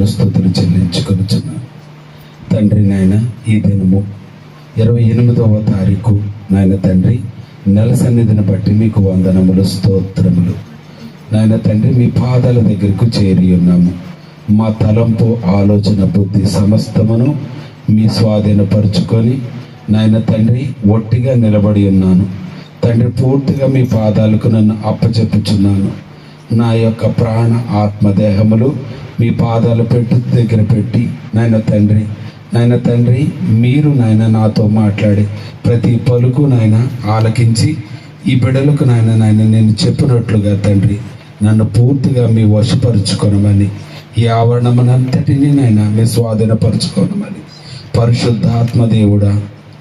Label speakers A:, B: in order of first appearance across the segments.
A: వందనములు స్థుతులు చెల్లించుకొనుచున్నాను తండ్రి నాయన ఈ దినము ఇరవై ఎనిమిదవ తారీఖు నాయన తండ్రి నెల సన్నిధిని బట్టి మీకు వందనములు స్తోత్రములు. నాయన తండ్రి మీ పాదాల దగ్గరకు చేరి ఉన్నాము. మా తలంపు ఆలోచన బుద్ధి సమస్తమును మీ స్వాధీనపరుచుకొని నాయన తండ్రి ఒట్టిగా నిలబడి ఉన్నాను. తండ్రి పూర్తిగా మీ పాదాలకు నన్ను అప్పచెప్పుచున్నాను. నా యొక్క ప్రాణ ఆత్మదేహములు మీ పాదాలు పెట్టు దగ్గర పెట్టి నాయన తండ్రి నాయన తండ్రి మీరు నాయన నాతో మాట్లాడి ప్రతి పలుకు నాయన ఆలకించి ఈ బిడలకు నాయన నాయన నేను చెప్పినట్లుగా తండ్రి నన్ను పూర్తిగా మీ వశపరుచుకొనమని ఈ ఆవరణమనంతటినీ నాయన మీ స్వాధీనపరచుకోనమని పరిశుద్ధాత్మ దేవుడా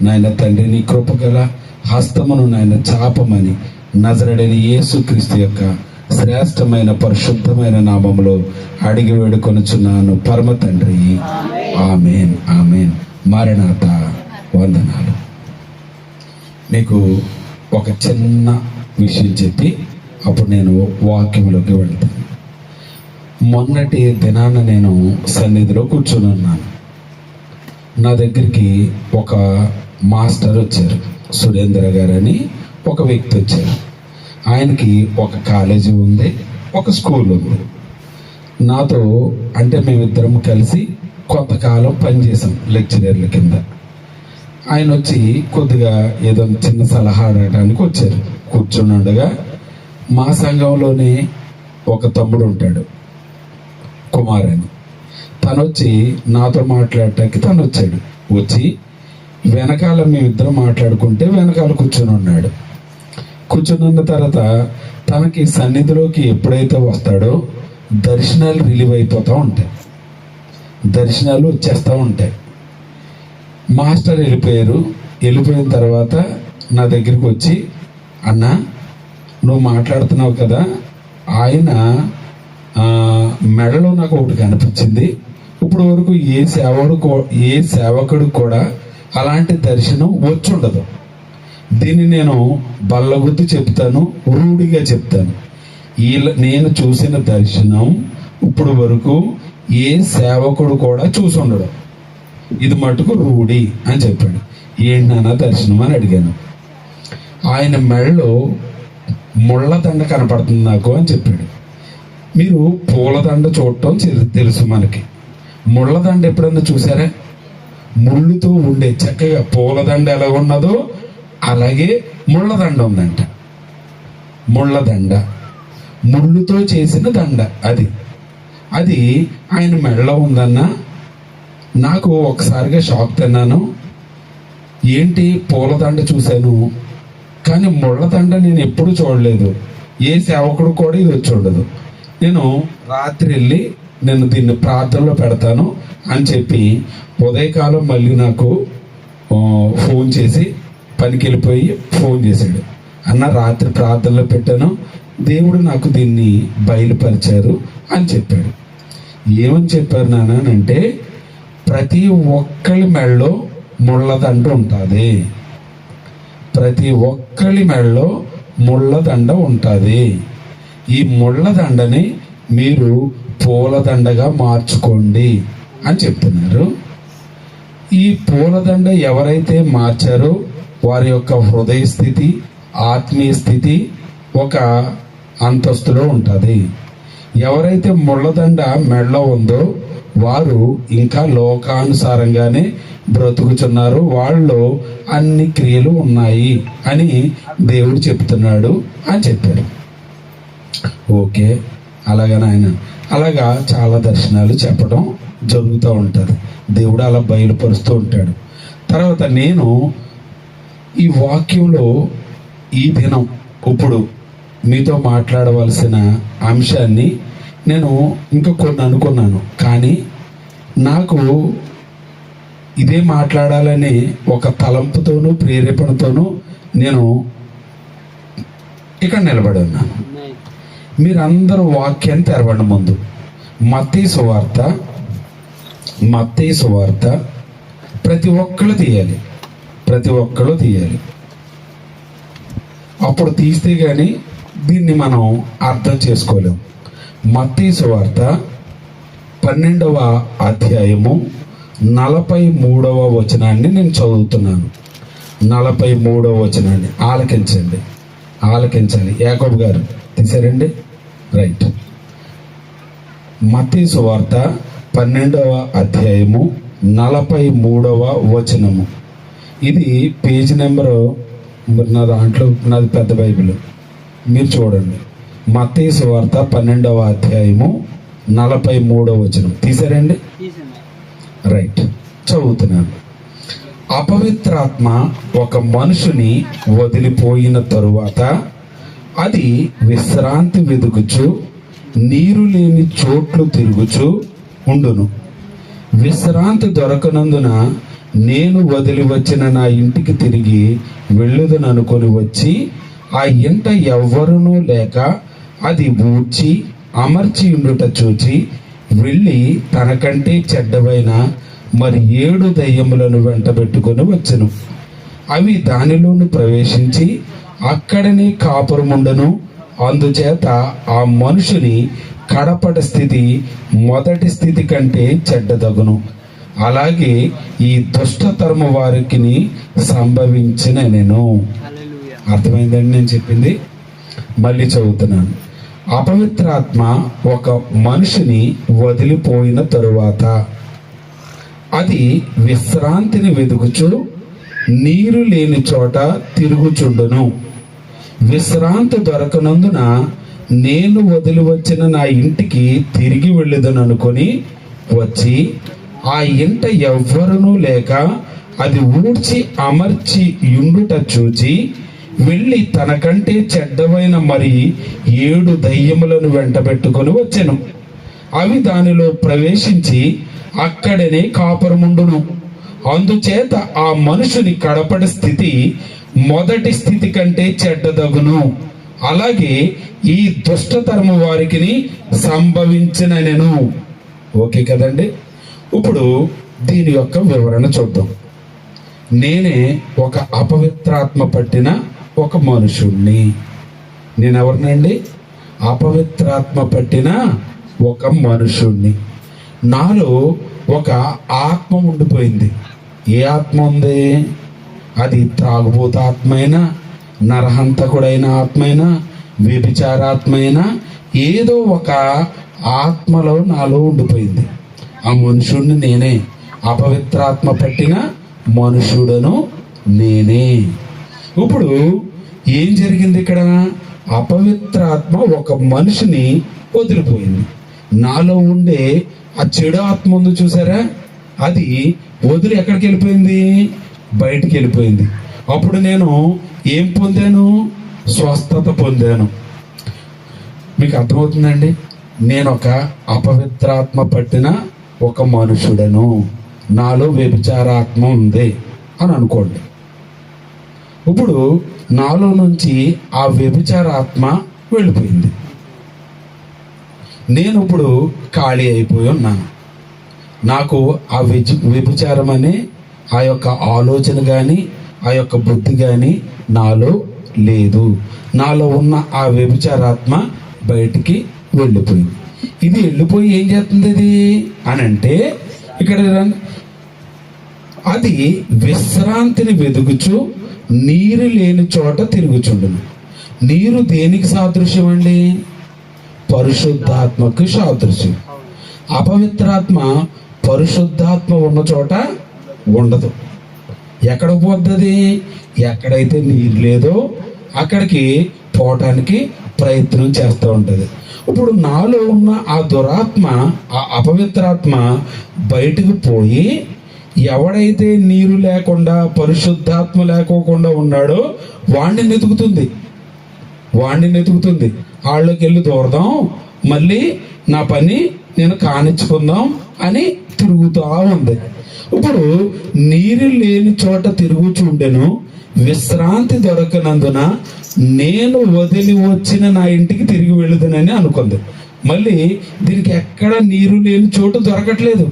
A: నాయన తండ్రి నీ కృపగల హస్తమును నాయన చాపమని నజరడని యేసుక్రీస్తు యొక్క శ్రేష్టమైన పరిశుద్ధమైన నామంలో అడిగి వేడుకొనుచున్నాను. పరమ తండ్రి. ఆమెన్. ఆమెన్. మారణాత వందనాలు. మీకు ఒక చిన్న విషయం చెప్పి అప్పుడు నేను వాక్యంలోకి వెళ్తాను. మొన్నటి దినాన నేను సన్నిధిలో కూర్చొని ఉన్నాను. నా దగ్గరికి ఒక మాస్టర్ వచ్చారు. సురేంద్ర గారని ఒక వ్యక్తి వచ్చారు. ఆయనకి ఒక కాలేజీ ఉంది ఒక స్కూల్ ఉంది. నాతో అంటే మేమిద్దరం కలిసి కొంతకాలం పనిచేసాం లెక్చరర్ల కింద. ఆయన వచ్చి కొద్దిగా ఏదో చిన్న సలహా అడగడానికి వచ్చారు. కూర్చుని ఉండగా మా సంఘంలోనే ఒక తమ్ముడు ఉంటాడు కుమార్ అని తను వచ్చి నాతో మాట్లాడటానికి తను వచ్చాడు వచ్చి వెనకాల మేమిద్దరం మాట్లాడుకుంటే వెనకాల కూర్చొని ఉన్నాడు కూర్చున్న తర్వాత తనకి సన్నిధిలోకి ఎప్పుడైతే వస్తాడో దర్శనాలు రిలీవ్ అయిపోతూ ఉంటాయి. దర్శనాలు వచ్చేస్తూ ఉంటాయి. మాస్టర్ వెళ్ళిపోయారు. వెళ్ళిపోయిన తర్వాత నా దగ్గరికి వచ్చి అన్న నువ్వు మాట్లాడుతున్నావు కదా ఆయన మెడలో నాకు ఒకటి కనిపించింది. ఇప్పుడు వరకు ఏ సేవడు ఏ సేవకుడు కూడా అలాంటి దర్శనం వచ్చి ఉండదు. దీన్ని నేను బల్లగుద్ది చెప్తాను రూఢిగా చెప్తాను. వీళ్ళ నేను చూసిన దర్శనం ఇప్పుడు వరకు ఏ సేవకుడు కూడా చూసి ఇది మటుకు రూఢి అని చెప్పాడు. ఏంటన్నా దర్శనం అని అడిగాను. ఆయన మెడలో ముళ్ళదండ కనపడుతుంది నాకు అని చెప్పాడు. మీరు పూలదండ చూడటం తెలు- తెలుసు మనకి. ముళ్ళదండ ఎప్పుడన్నా చూసారా? ముళ్ళుతో ఉండే చక్కగా పూలదండ ఎలా ఉన్నదో అలాగే ముళ్ళదండ ఉందంట. ముళ్ళదండ. ముళ్ళుతో చేసిన దండ అది. అది ఆయన మెడలో ఉందన్న నాకు ఒకసారిగా షాక్ తిన్నాను. ఏంటి పూలదండ చూశాను? కానీ ముళ్ళదండ నేను ఎప్పుడు చూడలేదు. ఏ సేవకుడు కూడా ఇది వచ్చి ఉండదు. నేను రాత్రి వెళ్ళి నేను దీన్ని ప్రార్థనలో పెడతాను అని చెప్పి ఉదయకాలం మళ్ళీ నాకు ఫోన్ చేసి పనికి వెళ్ళిపోయి ఫోన్ చేశాడు. అన్న రాత్రి ప్రార్థనలో పెట్టాను. దేవుడు నాకు దీన్ని బయలుపరిచారు అని చెప్పాడు. ఏమని చెప్పారు నాన్న అంటే ప్రతి ఒక్కరి మెడలో ముళ్ళదండ ఉంటుంది. ప్రతి ఒక్కరి మెడలో ముళ్ళదండ ఉంటుంది. ఈ ముళ్ళదండని మీరు పూలదండగా మార్చుకోండి అని చెప్తున్నారు ఈ పూలదండ ఎవరైతే మార్చారో వారి యొక్క హృదయ స్థితి ఆత్మీయ స్థితి ఒక అంతస్తులో ఉంటుంది. ఎవరైతే ముళ్ళదండ మెడలో ఉందో వారు ఇంకా లోకానుసారంగానే బ్రతుకుతున్నారు వాళ్ళు అన్ని క్రియలు ఉన్నాయి అని దేవుడు చెప్తున్నాడు అని చెప్పాడు. ఓకే. అలాగని ఆయన అలాగా చాలా దర్శనాలు చెప్పడం జరుగుతూ ఉంటుంది. దేవుడు అలా బయలుపరుస్తూ ఉంటాడు. తర్వాత నేను ఈ వాక్యంలో ఈ దినం ఇప్పుడు మీతో మాట్లాడవలసిన అంశాన్ని నేను ఇంకా కొన్ని అనుకున్నాను. కానీ నాకు ఇదే మాట్లాడాలని ఒక తలంపుతోనూ ప్రేరేపణతోనూ నేను ఇక్కడ నిలబడి ఉన్నాను మీరందరూ వాక్యాన్ని తెరవండి ముందు. మత్తీ సువార్త మత్తీ సువార్త ప్రతి ఒక్కరు తీయాలి. ప్రతి ఒక్కళ్ళు తీయాలి. అప్పుడు తీస్తే కానీ దీన్ని మనం అర్థం చేసుకోలేం. మత్తీ సువార్త పన్నెండవ అధ్యాయము నలభై మూడవ వచనాన్ని నేను చదువుతున్నాను. నలభై మూడవ వచనాన్ని ఆలకించండి. ఆలకించాలి. యాకోబ్ గారు తీసారండి. రైట్. మతీ సువార్త పన్నెండవ అధ్యాయము నలభై మూడవ వచనము. ఇది పేజ్ నెంబరు నా దాంట్లో నాది పెద్ద బైబిల్. మీరు చూడండి. మతీ సువార్త పన్నెండవ అధ్యాయము నలభై మూడవ వచనం. తీసారండి. రైట్. చదువుతున్నాను. అపవిత్రాత్మ ఒక మనుషుని వదిలిపోయిన తరువాత అది విశ్రాంతి వెదుకుచు నీరు లేని చోట్లు తిరుగుచు ఉండును. విశ్రాంతి దొరకనందున నేను వదిలి వచ్చిన నా ఇంటికి తిరిగి వెళ్ళుదననుకొని వచ్చి ఆ ఇంట ఎవ్వరునూ లేక అది ఊడ్చి అమర్చి ఉండుట చూచి వెళ్ళి తనకంటే చెడ్డవైన మరి ఏడు దయ్యములను వెంటబెట్టుకొని వచ్చెను. అవి దానిలోను ప్రవేశించి అక్కడనే కాపురముండను. అందుచేత ఆ మనుషుని కడపట స్థితి మొదటి స్థితి కంటే చెడ్డదగును. అలాగే ఈ దుష్టతరము వారికి సంభవించిన నేను. అర్థమైందండి నేను చెప్పింది? మళ్ళీ చదువుతున్నాను. అపవిత్రాత్మ ఒక మనిషిని వదిలిపోయిన తరువాత అది విశ్రాంతిని వెదుకుచు నీరు లేని చోట తిరుగుచుండును. విశ్రాంతి దొరకనందున నేను వదిలి వచ్చిన నా ఇంటికి తిరిగి వెళ్ళేదని అనుకొని వచ్చి ఆ ఇంట ఎవ్వరునూ లేక అది ఊడ్చి అమర్చి యుండుట చూచి వెళ్ళి తనకంటే చెడ్డవైన మరి ఏడు దయ్యములను వెంటబెట్టుకొని వచ్చెను. అవి దానిలో ప్రవేశించి అక్కడనే కాపురముండును. అందుచేత ఆ మనుషుని కడపడి స్థితి మొదటి స్థితి కంటే చెడ్డదగును. అలాగే ఈ దుష్టతరము వారికి సంభవించిననెను. ఓకే కదండి? ఇప్పుడు దీని యొక్క వివరణ చూద్దాం. నేనే ఒక అపవిత్రాత్మ పట్టిన ఒక మనుషుణ్ణి. నేను ఎవరినండి అపవిత్రాత్మ పట్టిన ఒక మనుషుణ్ణి. నాలో ఒక ఆత్మ ఉండిపోయింది. ఏ ఆత్మ ఉంది? అది త్రాగుబోత ఆత్మైనా నరహంతకుడైన ఆత్మైనా వ్యభిచారాత్మైనా ఏదో ఒక ఆత్మలో నాలో ఉండిపోయింది. ఆ మనుషుడిని నేనే. అపవిత్రాత్మ పట్టిన మనుషుడను నేనే. ఇప్పుడు ఏం జరిగింది ఇక్కడ? అపవిత్రాత్మ ఒక మనిషిని వదిలిపోయింది. నాలో ఉండే ఆ చెడు ఆత్మ ఉంది చూసారా? అది వదిలి ఎక్కడికి వెళ్ళిపోయింది? బయటికి వెళ్ళిపోయింది. అప్పుడు నేను ఏం పొందాను? స్వస్థత పొందాను. మీకు అర్థమవుతుందండి? నేను ఒక అపవిత్రాత్మ పట్టిన ఒక మనుషుడను. నాలో వ్యభిచారాత్మ ఉంది అని అనుకోండి. ఇప్పుడు నాలో నుంచి ఆ వ్యభిచారాత్మ వెళ్ళిపోయింది. నేను ఇప్పుడు ఖాళీ అయిపోయి ఉన్నాను నాకు ఆ విజ వ్యభిచారం అనే ఆ యొక్క ఆలోచన కానీ ఆ యొక్క బుద్ధి కానీ నాలో లేదు. నాలో ఉన్న ఆ వ్యభిచారాత్మ బయటికి వెళ్ళిపోయింది. ఇది వెళ్ళిపోయి ఏం చేస్తుంది ఇది? అని అంటే ఇక్కడ అది విశ్రాంతిని వెదుగుచు నీరు లేని చోట తిరుగుచుండును. నీరు దేనికి సాదృశ్యం అండి? పరిశుద్ధాత్మకు సాదృశ్యం. అపవిత్రాత్మ పరిశుద్ధాత్మ ఉన్న చోట ఉండదు. ఎక్కడ పోతుంది ఎక్కడైతే నీరు లేదో అక్కడికి పోవటానికి ప్రయత్నం చేస్తూ ఉంటుంది. ఇప్పుడు నాలో ఉన్న ఆ దురాత్మ ఆ అపవిత్రాత్మ బయటకు పోయి ఎవడైతే నీరు లేకుండా పరిశుద్ధాత్మ లేకోకుండా ఉన్నాడో వాణ్ణి వెతుకుతుంది వాణ్ణి వెతుకుతుంది వాళ్ళకి వెళ్ళి దూరదాం. మళ్ళీ నా పని నేను కానిచ్చుకుందాం అని తిరుగుతూ ఉంది. ఇప్పుడు నీరు లేని చోట తిరుగుచుండెను విశ్రాంతి దొరకనందున నేను వదిలి వచ్చిన నా ఇంటికి తిరిగి వెళ్ళుదనని అనుకుంది. మళ్ళీ దీనికి ఎక్కడ నీరు లేని చోటు దొరకట్లేదు.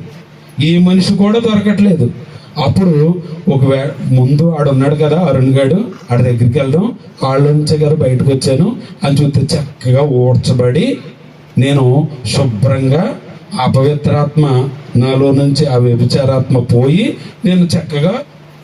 A: ఏ మనిషి కూడా దొరకట్లేదు. అప్పుడు ఒకవేళ ముందు ఆడున్నాడు కదా అరుణ్ గాడు ఆడ దగ్గరికి వెళ్దాం వాళ్ళ నుంచి గారు బయటకు వచ్చాను అని చూస్తే చక్కగా ఓడ్చబడి నేను శుభ్రంగా అపవిత్రాత్మ నాలో నుంచి ఆ వ్యభిచారాత్మ పోయి నేను చక్కగా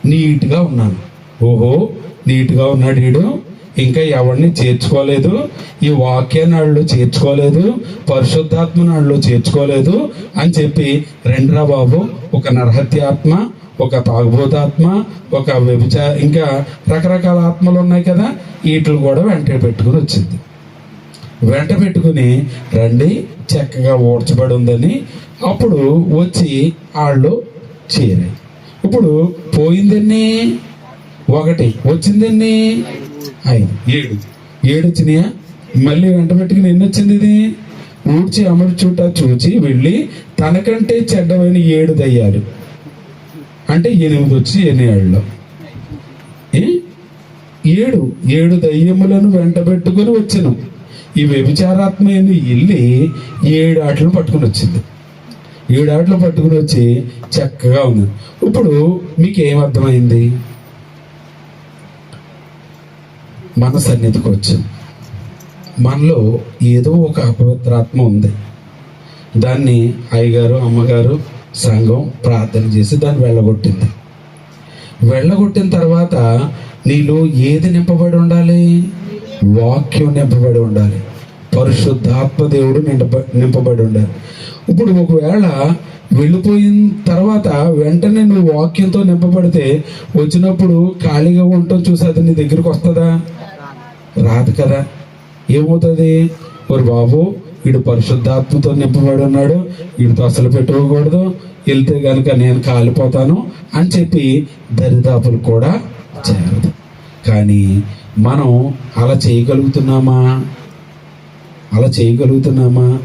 A: నీట్గా ఉన్నాను. ఓహో నీట్గా ఉన్నాడు వీడు ఇంకా ఎవరిని చేర్చుకోలేదు ఈ వాక్యాన్ని వాళ్ళు చేర్చుకోలేదు పరిశుద్ధాత్మను వాళ్ళు చేర్చుకోలేదు అని చెప్పి రెండ్రా బాబు ఒక నరహత్యాత్మ ఒక తాగుబోతాత్మ ఒక వ్యభిచార ఇంకా రకరకాల ఆత్మలు ఉన్నాయి కదా వీటిని కూడా వెంట పెట్టుకుని వచ్చింది. వెంట పెట్టుకుని రండి చక్కగా ఓడ్చబడి ఉందని అప్పుడు వచ్చి వాళ్ళు చేరాయి. ఇప్పుడు పోయిందన్నీ? ఒకటి. వచ్చిందన్నీ? ఐదు ఏడు. ఏడు వచ్చినాయా మళ్ళీ వెంట పెట్టుకుని ఎన్ని వచ్చింది ఇది? ఊడ్చి అమరు చూట చూచి వెళ్ళి తనకంటే చెడ్డమైన ఏడు దయ్యాలు. అంటే ఎనిమిది వచ్చి ఎన్ని ఏళ్ళలో ఏ? ఏడు. ఏడు దయ్యములను వెంట పెట్టుకుని వచ్చాను. ఈ వ్యభిచారాత్మ ఏంది వెళ్ళి ఏడు ఆటలు పట్టుకుని వచ్చింది. ఏడు ఆటలు పట్టుకుని వచ్చి చక్కగా ఉంది. ఇప్పుడు మీకు ఏమర్థమైంది మన సన్నిధికి వచ్చాం మనలో ఏదో ఒక అపవిత్రాత్మ ఉంది. దాన్ని అయ్యగారు అమ్మగారు సంఘం ప్రార్థన చేసి దాన్ని వెళ్ళగొట్టింది. వెళ్ళగొట్టిన తర్వాత నీలో ఏది నింపబడి ఉండాలి? వాక్యం నింపబడి ఉండాలి. పరిశుద్ధాత్మ దేవుడు నింప నింపబడి ఉండాలి. ఇప్పుడు ఒకవేళ వెళ్ళిపోయిన తర్వాత వెంటనే నువ్వు వాక్యంతో నింపబడితే వచ్చినప్పుడు ఖాళీగా ఉండటం చూసి అది నీ దగ్గరికి వస్తుందా? రాదు కదా. ఏమవుతుంది? మరి బాబు వీడు పరిశుద్ధాత్మతో నింపబడి ఉన్నాడు. వీడితో అసలు పెట్టుకోకూడదు వెళ్తే కనుక నేను కాలిపోతాను అని చెప్పి దరిదాపులు కూడా చేరదు. కానీ మనం అలా చేయగలుగుతున్నామా? అలా చేయగలుగుతున్నామా?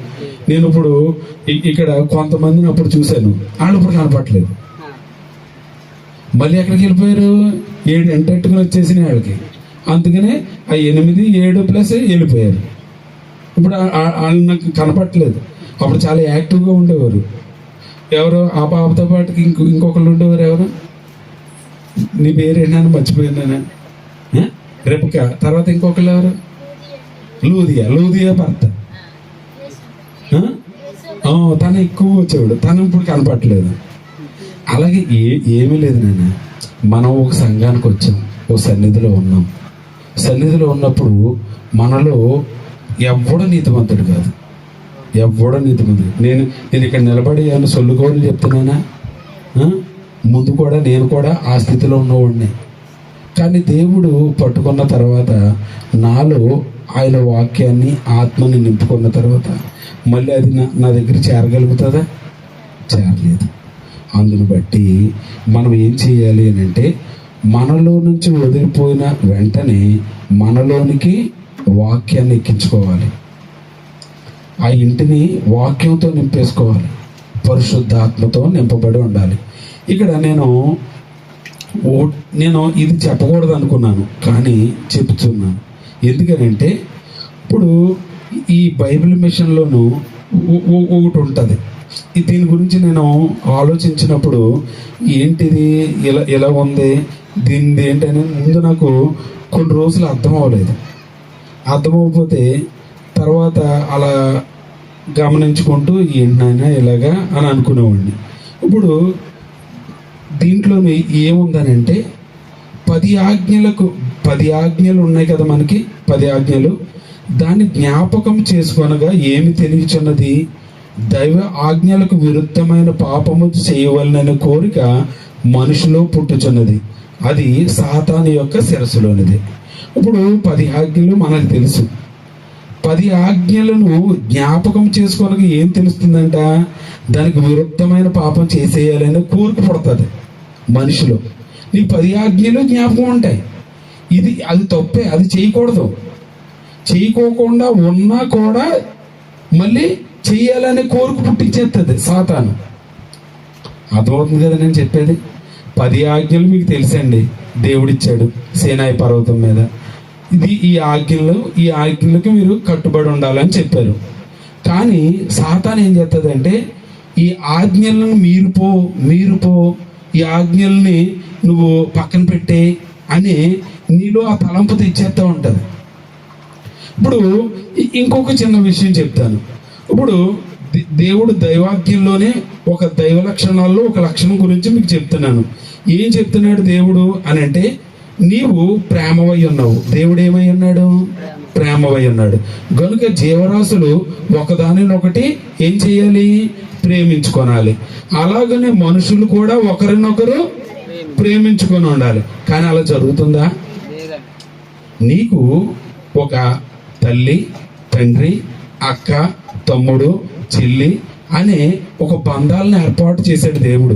A: నేను ఇప్పుడు ఇక్కడ కొంతమందిని అప్పుడు చూశాను. వాళ్ళు ఇప్పుడు కనపట్లేదు మళ్ళీ ఎక్కడికి వెళ్ళిపోయారు? ఏడు ఎంటెట్టుకుని వచ్చేసిన వాళ్ళకి. అందుకనే ఆ ఎనిమిది ఏడు ప్లస్ వెళ్ళిపోయారు. ఇప్పుడు వాళ్ళు నాకు కనపట్లేదు అప్పుడు చాలా యాక్టివ్గా ఉండేవారు. ఎవరు ఆ పాపతో పాటు ఇంకో ఇంకొకళ్ళు ఉండేవారు ఎవరు? నీ పేరు ఏంటని మర్చిపోయినాను రెపక? తర్వాత ఇంకొకళ్ళు ఎవరు? లూదియా. లూదియా భర్త. తను ఎక్కువ వచ్చేవాడు. తను ఇప్పుడు కనపట్లేదు అలాగే ఏ ఏమీ లేదు నాన్న. మనం ఒక సంఘానికి వచ్చాం. ఒక సన్నిధిలో ఉన్నాం. సన్నిధిలో ఉన్నప్పుడు మనలో ఎవ్వడు నీతిమంతుడు కాదు. ఎవడో నీతిమంతుడు. నేను నేను ఇక్కడ నిలబడి ఏమైనా సొల్లుకోవాలని చెప్తున్నానా? ముందు కూడా నేను కూడా ఆ స్థితిలో ఉన్నవాడిని. కానీ దేవుడు పట్టుకున్న తర్వాత నాలో ఆయన వాక్యాన్ని ఆత్మని నింపుకున్న తర్వాత మళ్ళీ అది నా నా దగ్గర చేరగలుగుతుందా? చేరలేదు. అందును బట్టి మనం ఏం చేయాలి అని అంటే మనలో నుంచి వదిలిపోయిన వెంటనే మనలోనికి వాక్యాన్ని ఎక్కించుకోవాలి. ఆ ఇంటిని వాక్యంతో నింపేసుకోవాలి. పరిశుద్ధాత్మతో నింపబడి ఉండాలి. ఇక్కడ నేను ఓ నేను ఇది చెప్పకూడదు అనుకున్నాను కానీ చెప్తున్నాను ఎందుకనంటే ఇప్పుడు ఈ బైబిల్ మిషన్లోను ఒకటి ఉంటుంది. దీని గురించి నేను ఆలోచించినప్పుడు ఏంటిది ఇలా ఇలా ఉంది దీన్ని ఏంటనే ముందు నాకు కొన్ని రోజులు అర్థం అవ్వలేదు. అర్థమవకపోతే తర్వాత అలా గమనించుకుంటూ ఏంటైనా ఇలాగా అని అనుకునేవాడిని. ఇప్పుడు దీంట్లోని ఏముందనంటే పది ఆజ్ఞలకు పది ఆజ్ఞలు ఉన్నాయి కదా మనకి పది ఆజ్ఞలు. దాన్ని జ్ఞాపకం చేసుకొనగా ఏమి తెలియచున్నది? దైవ ఆజ్ఞలకు విరుద్ధమైన పాపము చేయవలనని కోరిక మనుషులో పుట్టుచున్నది. అది సాతాను యొక్క శిరస్సులోనిది. ఇప్పుడు పది ఆజ్ఞలు మనకు తెలుసు. పది ఆజ్ఞలను జ్ఞాపకం చేసుకోవడానికి ఏం తెలుస్తుందంట? దానికి విరుద్ధమైన పాపం చేసేయాలని కోరిక పడుతుంది మనిషిలో. నీ పది ఆజ్ఞలు జ్ఞాపకం ఉంటాయి. ఇది అది తప్పే అది చేయకూడదు. చేయకోకుండా ఉన్నా కూడా మళ్ళీ చేయాలనే కోరిక పుట్టించేస్తుంది సాతాను. అర్థమవుతుంది కదా నేను చెప్పేది? పది ఆజ్ఞలు మీకు తెలుసండి. దేవుడిచ్చాడు సేనాయి పర్వతం మీద. ఇది ఈ ఆజ్ఞలు ఈ ఆజ్ఞలకు మీరు కట్టుబడి ఉండాలని చెప్పారు. కానీ సాతాన్ ఏం చేస్తుందంటే ఈ ఆజ్ఞలను మీరు పో ఈ ఆజ్ఞల్ని నువ్వు పక్కన పెట్టే అని నీలో ఆ తలంపు తెచ్చేస్తూ ఉంటుంది. ఇప్పుడు ఇంకొక చిన్న విషయం చెప్తాను. ఇప్పుడు దే- దేవుడు దైవాగ్యంలోనే ఒక దైవ లక్షణాల్లో ఒక లక్షణం గురించి మీకు చెప్తున్నాను. ఏం చెప్తున్నాడు దేవుడు అని అంటే నీవు ప్రేమవై ఉన్నావు. దేవుడు ఏమై ఉన్నాడు? ప్రేమవై ఉన్నాడు. గనుక జీవరాశులు ఒకదానినొకటి ఏం చేయాలి? ప్రేమించుకొనాలి. అలాగనే మనుషులు కూడా ఒకరినొకరు ప్రేమించుకొని ఉండాలి. కానీ అలా జరుగుతుందా? నీకు ఒక తల్లి తండ్రి అక్క తమ్ముడు చెల్లి అనే ఒక బంధాలను ఏర్పాటు చేశాడు దేవుడు.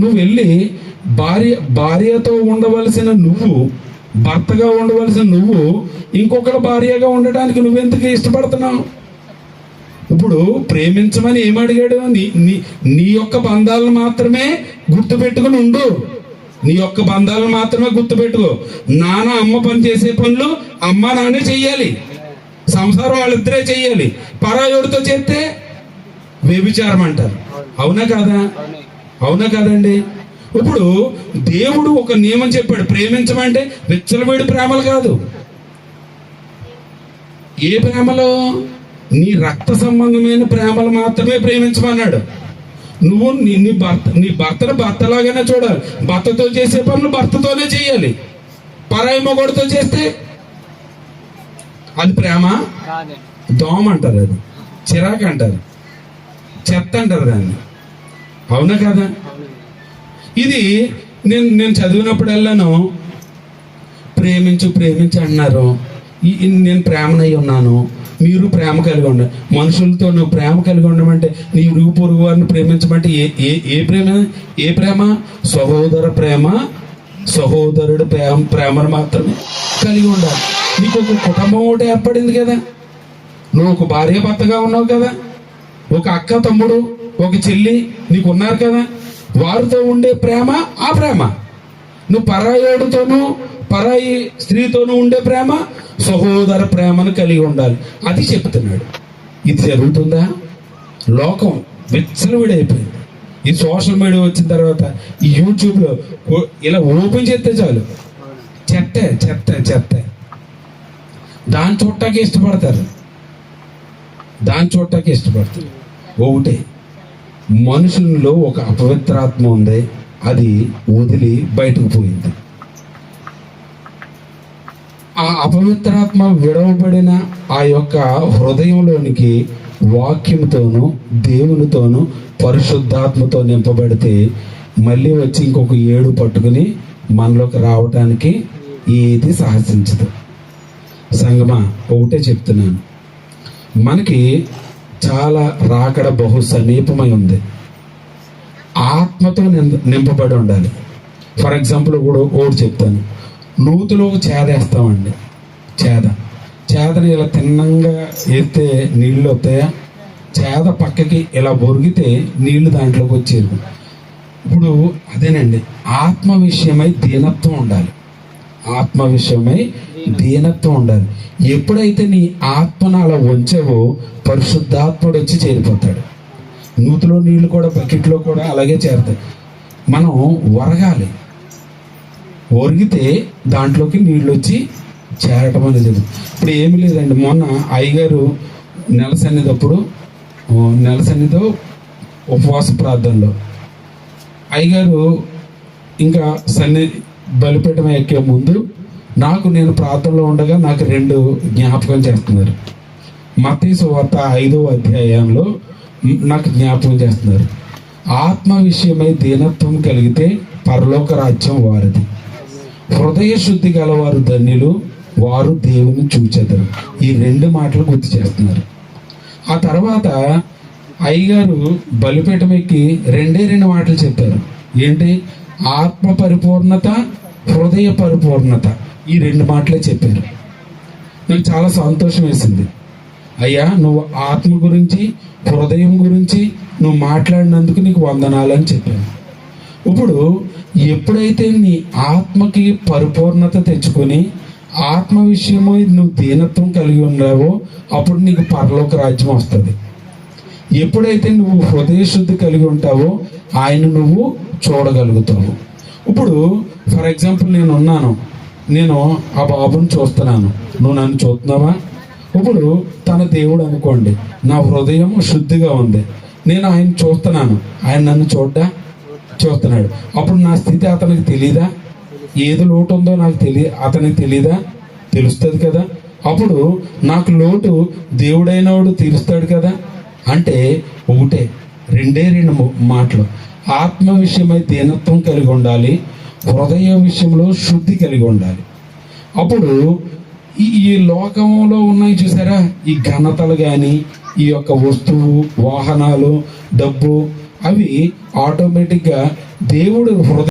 A: నువ్వు వెళ్ళి భార్య భార్యతో ఉండవలసిన నువ్వు భర్తగా ఉండవలసిన నువ్వు ఇంకొకటి భార్యగా ఉండడానికి నువ్వెందుకు ఇష్టపడుతున్నావు? ఇప్పుడు ప్రేమించమని ఏమడిగాడు నీ నీ నీ యొక్క బంధాలను మాత్రమే గుర్తుపెట్టుకుని ఉండు. నీ యొక్క బంధాలను మాత్రమే గుర్తుపెట్టుకో. నాన్న అమ్మ పని చేసే పనులు అమ్మ నాన్నే చెయ్యాలి. సంసారం వాళ్ళిద్దరే చెయ్యాలి. పరాయోడితో చేస్తే వ్యభిచారం అంటారు. అవునా కాదా? అవునా కాదండి? ఇప్పుడు దేవుడు ఒక నియమం చెప్పాడు. ప్రేమించమంటే విచ్చలవేడి ప్రేమలు కాదు. ఏ ప్రేమలో? నీ రక్త సంబంధమైన ప్రేమలు మాత్రమే ప్రేమించమన్నాడు. నువ్వు నీ నీ భర్త నీ భర్తను భర్తలాగానే చూడాలి. భర్తతో చేసే పనులు భర్తతోనే చేయాలి. పరాయి మొగోడితో చేస్తే అది ప్రేమ? దోమ అంటారు అది. చిరాకు అంటారు. చెత్త అంటారు దాన్ని. అవునా కదా? ఇది నేను నేను చదివినప్పుడల్లాను ప్రేమించు ప్రేమించు అన్నారు. ఈ నేను ప్రేమనై ఉన్నాను. మీరు ప్రేమ కలిగి ఉండాలి మనుషులతో నువ్వు ప్రేమ కలిగి ఉండమంటే నీ ఇరుగు పొరుగు వారిని ప్రేమించమంటే ఏ ఏ ఏ ప్రేమ? ఏ ప్రేమ? సహోదర ప్రేమ? సహోదరుడు ప్రేమ ప్రేమను మాత్రమే కలిగి ఉండాలి. నీకు ఒక కుటుంబం ఒకటి ఏర్పడింది కదా. నువ్వు ఒక భార్య భర్తగా ఉన్నావు కదా. ఒక అక్క తమ్ముడు ఒక చెల్లి నీకు ఉన్నారు కదా. వారితో ఉండే ప్రేమ ఆ ప్రేమ. నువ్వు పరాయోడితోనూ పరాయి స్త్రీతోనూ ఉండే ప్రేమ సహోదర ప్రేమను కలిగి ఉండాలి. అది చెప్తున్నాడు. ఇది జరుగుతుందా? లోకం విచ్చలవిడైపోయింది. ఈ సోషల్ మీడియా వచ్చిన తర్వాత ఈ యూట్యూబ్లో ఇలా ఓపెన్ చేస్తే చాలు. చెత్త చెత్త చెత్త దాన్ని చూడటానికి ఇష్టపడతారు. దాన్ని చూడటానికి ఇష్టపడతారు. ఒకటే మనుషుల్లో ఒక అపవిత్రాత్మ ఉంది అది వదిలి బయటకు పోయింది. ఆ అపవిత్రాత్మ విడవబడిన ఆ యొక్క హృదయంలోనికి వాక్యంతోనూ దేవునితోనూ పరిశుద్ధాత్మతో నింపబడితే మళ్ళీ వచ్చి ఇంకొక ఏడు పట్టుకుని మనలోకి రావటానికి ఏది సాహసించదు. సంగమా ఒకటే చెప్తున్నాను. మనకి చాలా రాకడ బహు సమీపమై ఉంది. ఆత్మతో నిం- నింపబడి ఉండాలి. ఫర్ ఎగ్జాంపుల్ కూడా ఒకటి చెప్తాను. నూతులో చేదేస్తామండి. చేద. వేస్తామండి చేద చేదని ఇలా తిన్నంగా వేస్తే నీళ్ళు వస్తాయా? చేద పక్కకి ఇలా బొరిగితే నీళ్ళు దాంట్లోకి వచ్చేరు ఇప్పుడు అదేనండి. ఆత్మ విషయమై దీనత్వం ఉండాలి. ఆత్మ విషయమై దీనత్వం ఉండాలి. ఎప్పుడైతే నీ ఆత్మను అలా ఉంచావో పరిశుద్ధాత్ముడు వచ్చి చేరిపోతాడు. నూతిలో నీళ్ళు కూడా బకెట్లో కూడా అలాగే చేరుతాయి. మనం వరగాలి ఒరిగితే దాంట్లోకి నీళ్ళు వచ్చి చేరటం అనేది జరుగుతుంది. ఇప్పుడు ఏమీ లేదండి. మొన్న అయ్యగారు నెలసన్నిదప్పుడు నెలసన్నిదో ఉపవాస ప్రార్థనలో. అయ్యగారు ఇంకా సన్ని బలిపీఠం ఎక్కే ముందు నాకు నేను ప్రార్థనలో ఉండగా నాకు రెండు జ్ఞాపకం చేస్తున్నారు. మతీసు వార్త ఐదో అధ్యాయంలో నాకు జ్ఞాపకం చేస్తున్నారు. ఆత్మ విషయమై దీనత్వం కలిగితే పరలోక రాజ్యం వారిది. హృదయ శుద్ధి గలవారు ధన్యులు వారు దేవుని చూచెదరు. ఈ రెండు మాటలు గుర్తు చేస్తున్నారు. ఆ తర్వాత అయ్యగారు బలిపీఠం ఎక్కి రెండే రెండు మాటలు చెప్పారు. ఏంటి? ఆత్మ పరిపూర్ణత హృదయ పరిపూర్ణత. ఈ రెండు మాటలే చెప్పారు. నాకు చాలా సంతోషం వేసింది. అయ్యా నువ్వు ఆత్మ గురించి హృదయం గురించి నువ్వు మాట్లాడినందుకు నీకు వందనాలని చెప్పాను. ఇప్పుడు ఎప్పుడైతే నీ ఆత్మకి పరిపూర్ణత తెచ్చుకొని ఆత్మ విషయమై నువ్వు దీనత్వం కలిగి ఉన్నావో అప్పుడు నీకు పరలోక రాజ్యం వస్తుంది. ఎప్పుడైతే నువ్వు హృదయ శుద్ధి కలిగి ఉంటావో ఆయన నువ్వు చూడగలుగుతావు. ఇప్పుడు ఫర్ ఎగ్జాంపుల్ నేను ఉన్నాను నేను ఆ బాబుని చూస్తున్నాను. నువ్వు నన్ను చూస్తున్నావా? ఇప్పుడు తన దేవుడు అనుకోండి. నా హృదయం శుద్ధిగా ఉంది. నేను ఆయన చూస్తున్నాను. ఆయన నన్ను చూడ్డా? చూస్తున్నాడు. అప్పుడు నా స్థితి అతనికి తెలీదా? ఏది లోటు ఉందో నాకు తెలియ అతనికి తెలీదా? తెలుస్తుంది కదా. అప్పుడు నాకు లోటు దేవుడైన వాడు తీరుస్తాడు కదా. అంటే ఒకటే రెండే రెండు మాటలు. ఆత్మ విషయమై దీనత్వం కలిగి ఉండాలి. హృదయ విషయంలో శుద్ధి కలిగి ఉండాలి. అప్పుడు ఈ ఈ లోకంలో ఉన్నాయి చూసారా? ఈ ఘనతలు కానీ ఈ యొక్క వస్తువు వాహనాలు డబ్బు అవి ఆటోమేటిక్గా దేవుడు హృదయ